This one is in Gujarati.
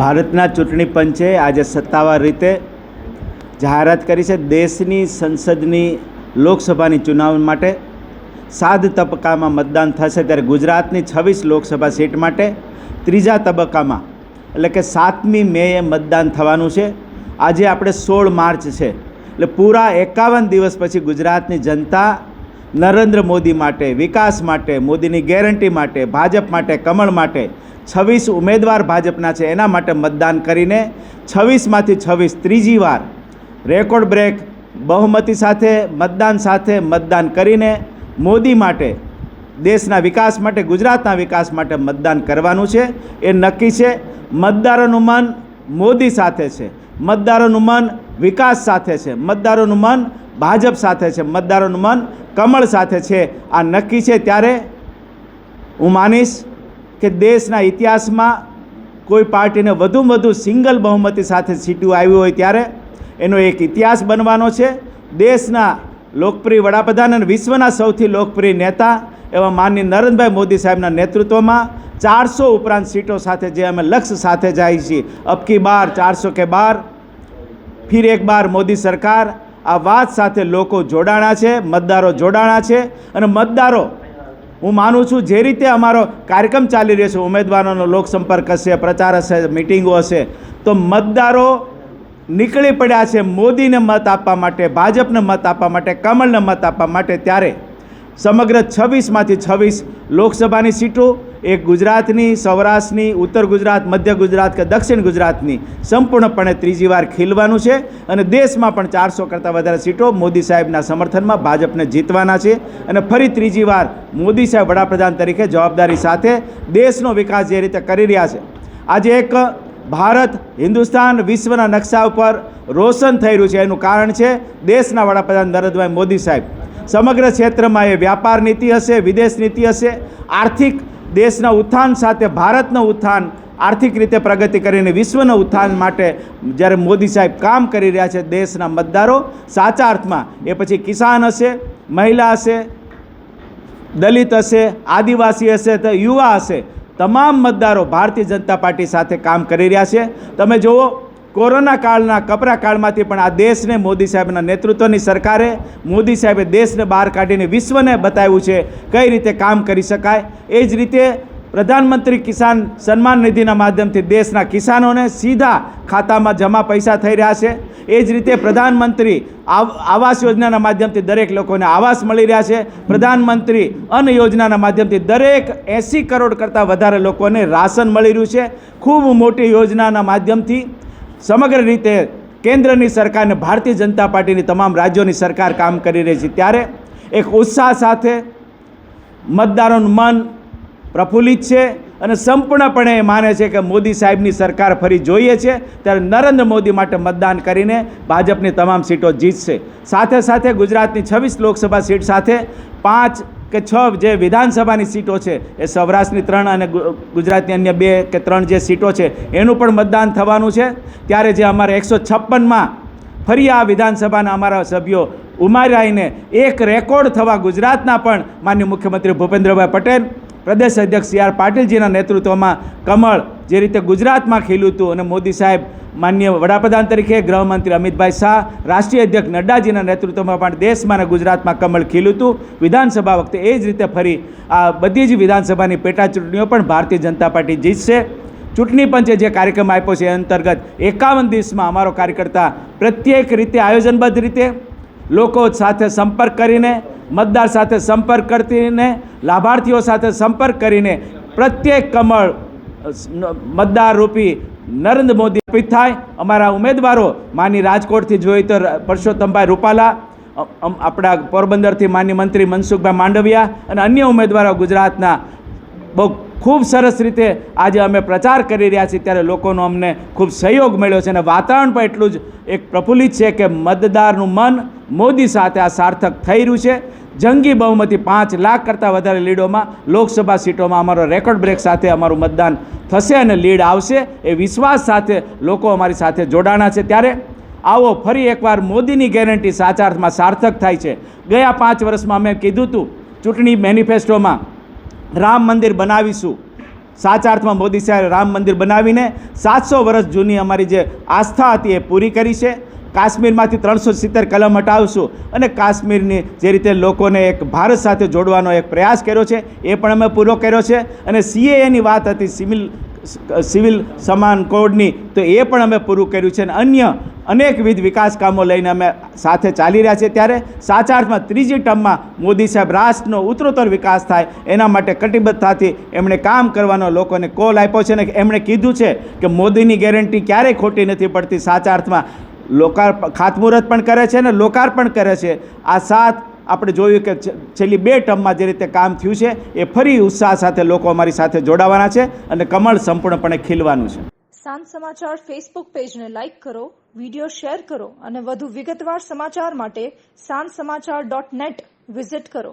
ભારતના ચૂંટણી પંચે આજે સત્તાવાર રીતે જાહેરાત કરી છે દેશની સંસદની લોકસભાની ચુનાવ માટે. સાત તબક્કામાં મતદાન થશે ત્યારે ગુજરાતની છવ્વીસ લોકસભા સીટ માટે ત્રીજા તબક્કામાં, એટલે કે સાતમી મેએ મતદાન થવાનું છે. આજે આપણે સોળ માર્ચ છે, એટલે પૂરા એકાવન દિવસ પછી ગુજરાતની જનતા નરેન્દ્ર મોદી માટે, વિકાસ માટે, મોદીની ગેરંટી માટે, ભાજપ માટે, કમળ માટે છવ્વીસ ઉમેદવાર ભાજપના છે. એના માટે મતદાન કરીને છવ્વીસમાંથી છવ્વીસ ત્રીજી વાર રેકોર્ડ બ્રેક, બહુમતી સાથે મતદાન સાથે મતદાન કરીને મોદી માટે, દેશના વિકાસ માટે, ગુજરાતના વિકાસ માટે મતદાન કરવાનું છે. એ નક્કી છે. મતદારોનું મન મોદી સાથે છે. મતદારોનું મન વિકાસ સાથે છે. મતદારોનું મન ભાજપ સાથે છે. મતદારોનું મન કમળ સાથે છે. આ નક્કી છે. ત્યારે હું માનીશ કે દેશના ઇતિહાસમાં કોઈ પાર્ટીને વધુમાં વધુ સિંગલ બહુમતી સાથે સીટું આવ્યું હોય ત્યારે એનો એક ઇતિહાસ બનવાનો છે. દેશના લોકપ્રિય વડાપ્રધાન અને વિશ્વના સૌથી લોકપ્રિય નેતા એવા માનનીય નરેન્દ્રભાઈ મોદી સાહેબના નેતૃત્વમાં ચારસો ઉપરાંત સીટો સાથે જે અમે લક્ષ્ય સાથે જાય છીએ. અબકી બાર, ચારસો કે બાર. ફિર એક બાર મોદી સરકાર. આ વાત સાથે લોકો જોડાણા છે, મતદારો જોડાણા છે અને મતદારો હું માનું છું જે રીતે અમારો કાર્યક્રમ ચાલી રહ્યો છે, ઉમેદવારોનો લોકસંપર્ક હશે, પ્રચાર હશે મિટિંગો હશે, તો મતદારો નીકળી પડ્યા છે મોદીને મત આપવા માટે, ભાજપને મત આપવા માટે, કમલને મત આપવા માટે, ત્યારે સમગ્ર છવ્વીસમાંથી છવ્વીસ લોકસભાની સીટો એક ગુજરાતની, સૌરાષ્ટ્રની, ઉત્તર ગુજરાત, મધ્ય ગુજરાત કે દક્ષિણ ગુજરાતની સંપૂર્ણપણે ત્રીજી વાર ખીલવાનું છે અને દેશમાં પણ ચારસો કરતાં વધારે સીટો મોદી સાહેબના સમર્થનમાં ભાજપને જીતવાના છે. અને ફરી ત્રીજી વાર મોદી સાહેબ વડાપ્રધાન તરીકે જવાબદારી સાથે દેશનો વિકાસ જે રીતે કરી રહ્યા છે. આજે એક ભારત, હિન્દુસ્તાન વિશ્વના નકશા ઉપર રોશન થઈ રહ્યું છે. એનું કારણ છે દેશના વડાપ્રધાન નરેન્દ્રભાઈ મોદી સાહેબ. સમગ્ર ક્ષેત્રમાં એ વ્યાપાર નીતિ હશે, વિદેશ નીતિ હશે, આર્થિક દેશના ઉત્થાન સાથે ભારતનું ઉત્થાન આર્થિક રીતે પ્રગતિ કરીને વિશ્વના ઉત્થાન માટે જ્યારે મોદી સાહેબ કામ કરી રહ્યા છે દેશના મતદારો, સાચા અર્થમાં એ પછી કિસાન હશે, મહિલા હશે, દલિત હશે, આદિવાસી હશે, તો યુવા હશે. તમામ મતદારો ભારતીય જનતા પાર્ટી સાથે કામ કરી રહ્યા છે. તમે જુઓ કોરોના કાળના કપરા કાળમાંથી પણ આ દેશને મોદી સાહેબના નેતૃત્વની સરકારે, મોદી સાહેબે દેશને બહાર કાઢીને વિશ્વને બતાવ્યું છે કઈ રીતે કામ કરી શકાય. એ જ રીતે પ્રધાનમંત્રી કિસાન સન્માન નિધિના માધ્યમથી દેશના કિસાનોને સીધા ખાતામાં જમા પૈસા થઈ રહ્યા છે. એ જ રીતે પ્રધાનમંત્રી આવ- આવાસ યોજનાના માધ્યમથી દરેક લોકોને આવાસ મળી રહ્યા છે. પ્રધાનમંત્રી અન્ન યોજનાના માધ્યમથી દરેક એંસી કરોડ કરતાં વધારે લોકોને રાશન મળી રહ્યું છે. ખૂબ મોટી યોજનાના માધ્યમથી સમગ્ર રીતે કેન્દ્રની સરકારને ભારતીય જનતા પાર્ટીની તમામ રાજ્યોની સરકાર કામ કરી રહી છે. ત્યારે એક ઉત્સાહ સાથે મતદારોનું મન પ્રફુલ્લિત છે અને સંપૂર્ણપણે એ માને છે કે મોદી સાહેબની સરકાર ફરી જોઈએ છે. ત્યારે નરેન્દ્ર મોદી માટે મતદાન કરીને ભાજપની તમામ સીટો જીતશે. સાથે સાથે ગુજરાતની છવ્વીસ લોકસભા સીટ સાથે પાંચ કે છ જે વિધાનસભાની સીટો છે એ સૌરાષ્ટ્રની ત્રણ અને ગુજરાતની અન્ય બે કે ત્રણ જે સીટો છે એનું પણ મતદાન થવાનું છે. ત્યારે જે અમારે એકસો છપ્પનમાં ફરી આ વિધાનસભાના અમારા સભ્યો ઉમારાઈને એક રેકોર્ડ થવા ગુજરાતના પણ માન્ય મુખ્યમંત્રી ભૂપેન્દ્રભાઈ પટેલ, પ્રદેશ અધ્યક્ષ સી આર પાટીલજીના નેતૃત્વમાં કમળ જે રીતે ગુજરાતમાં ખીલ્યું હતું અને મોદી સાહેબ માન્ય વડાપ્રધાન તરીકે ગૃહમંત્રી અમિતભાઈ શાહ, રાષ્ટ્રીય અધ્યક્ષ નડ્ડાજીના નેતૃત્વમાં પણ દેશમાં અને ગુજરાતમાં કમળ ખીલ્યું હતું વિધાનસભા વખતે એ જ રીતે ફરી આ બધી જ વિધાનસભાની પેટા ચૂંટણીઓ પણ ભારતીય જનતા પાર્ટી જીતશે. ચૂંટણી પંચે જે કાર્યક્રમ આપ્યો છે એ અંતર્ગત એકાવન દિવસમાં અમારો કાર્યકર્તા પ્રત્યેક રીતે આયોજનબદ્ધ રીતે લોકો સાથે સંપર્ક કરીને, મતદાર સાથે સંપર્ક કરીને, લાભાર્થીઓ સાથે સંપર્ક કરીને પ્રત્યેક કમળ મતદાર રૂપી નરેન્દ્ર મોદી અર્પિત થાય. અમારા ઉમેદવારો માની રાજકોટથી જોઈએ તો પરસોત્તમભાઈ રૂપાલા આપણા પોરબંદરથી માન્ય મંત્રી મનસુખભાઈ માંડવિયા અને અન્ય ઉમેદવારો ગુજરાતના બહુ ખૂબ સરસ રીતે આજે અમે પ્રચાર કરી રહ્યા છીએ. ત્યારે લોકોનો અમને ખૂબ સહયોગ મળ્યો છે અને વાતાવરણ પણ એટલું જ એક પ્રફુલ્લિત છે કે મતદારનું મન મોદી સાથે આ સાર્થક થઈ રહ્યું છે. જંગી બહુમતી પાંચ લાખ કરતાં વધારે લીડોમાં લોકસભા સીટોમાં અમારો રેકોર્ડ બ્રેક સાથે અમારું મતદાન થશે અને લીડ આવશે એ વિશ્વાસ સાથે લોકો અમારી સાથે જોડાણા છે. ત્યારે આવો ફરી એકવાર મોદીની ગેરંટી સાચા અર્થમાં સાર્થક થાય છે. ગયા પાંચ વર્ષમાં અમે કીધું હતું ચૂંટણી મેનિફેસ્ટોમાં રામ મંદિર બનાવીશું. સાચા અર્થમાં મોદી સાહેબ રામ મંદિર બનાવીને સાતસો વર્ષ જૂની અમારી જે આસ્થા હતી એ પૂરી કરી છે. કાશ્મીરમાંથી ત્રણસો સિત્તેર કલમ હટાવશું અને કાશ્મીરની જે રીતે લોકોને એક ભારત સાથે જોડવાનો એક પ્રયાસ કર્યો છે, એ પણ અમે પૂરો કર્યો છે. અને સીએએની વાત હતી સિવિલ સિવિલ સમાન કોડની, તો એ પણ અમે પૂરું કર્યું છે. અને અન્ય અનેકવિધ વિકાસ કામો લઈને અમે સાથે ચાલી રહ્યા છીએ. ત્યારે સાચા અર્થમાં ત્રીજી ટર્મમાં મોદી સાહેબ રાષ્ટ્રનો ઉત્તરોત્તર વિકાસ થાય, એના માટે કટિબદ્ધતાથી એમણે કામ કરવાનો લોકોને કોલ આપ્યો છે. અને એમણે કીધું છે કે મોદીની ગેરંટી ક્યારેય ખોટી નથી પડતી. સાચા અર્થમાં લોકાર્પ ખાતમુહૂર્ત પણ કરે છે અને લોકાર્પણ કરે છે. આ સાત આપણે જોયું કે છેલ્લી બે ટર્મમાં જે રીતે કામ થયું છે, એ ફરી ઉત્સાહ સાથે લોકો અમારી સાથે જોડાવાના છે અને કમળ સંપૂર્ણપણે ખીલવાનું છે. સાંજ સમાચાર ફેસબુક પેજને લાઇક કરો વિડિયો શેર કરો અને વધુ વિગતવાર સમાચાર માટે સાંજ સમાચાર ડોટ નેટ વિઝિટ કરો.